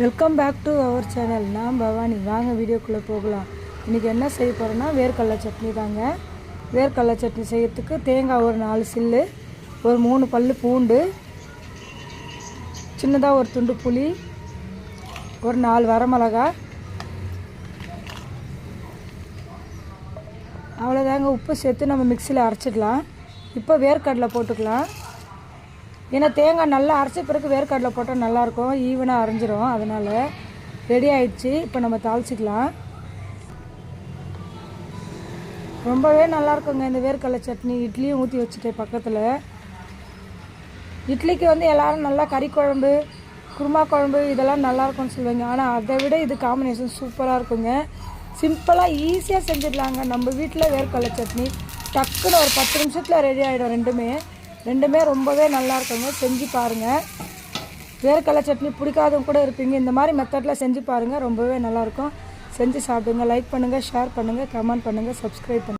Welcome back to our channel நான் பவானி. வாங்க வீடியோக்குள்ளே போகலாம். இன்றைக்கி என்ன செய்ய போகிறேன்னா வேர்க்கடலை சட்னி தாங்க. வேர்க்கடலை சட்னி செய்யறதுக்கு தேங்காய் ஒரு நாலு சில்லு ஒரு மூணு பல் பூண்டு சின்னதாக ஒரு துண்டு புளி ஒரு நாலு வரமிளகா அவ்வளோதாங்க உப்பு சேர்த்து நம்ம மிக்சியில் அரைச்சிடலாம் இப்போ வேர்க்கடலை போட்டுக்கலாம். ஏன்னா தேங்காய் நல்லா அரைச்ச பிறகு வேர்க்கடலை போட்டால் நல்லாயிருக்கும் ஈவனாக அரைஞ்சிரும். அதனால் ரெடி ஆயிடுச்சு. இப்போ நம்ம தாளிச்சிக்கலாம். ரொம்பவே நல்லாயிருக்குங்க இந்த வேர்க்கடலை சட்னி. இட்லியும் ஊற்றி வச்சுட்டேன் பக்கத்தில். இட்லிக்கு வந்து எல்லோரும் நல்லா கறி குழம்பு குருமா குழம்பு இதெல்லாம் நல்லாயிருக்கும்னு சொல்லுவாங்க. ஆனால் அதை விட இது காம்பினேஷன் சூப்பராக இருக்குங்க. சிம்பிளாக ஈஸியாக செஞ்சிடலாங்க. நம்ம வீட்டில் வேர்க்கடலை சட்னி டக்குன்னு ஒரு பத்து நிமிஷத்தில் ரெடி ஆகிடும் ரெண்டுமே. ரெண்டுமே ரொம்பவே நல்லா இருக்குங்க. செஞ்சு பாருங்கள் வேர்க்கடலை சட்னி பிடிக்காதவங்க கூட இருப்பீங்க. இந்த மாதிரி மெத்தடில் செஞ்சு பாருங்கள் ரொம்பவே நல்லாயிருக்கும் செஞ்சு சாப்பிடுங்க. லைக் பண்ணுங்கள் ஷேர் பண்ணுங்கள் கமெண்ட் பண்ணுங்கள் சப்ஸ்கிரைப் பண்ணுங்கள்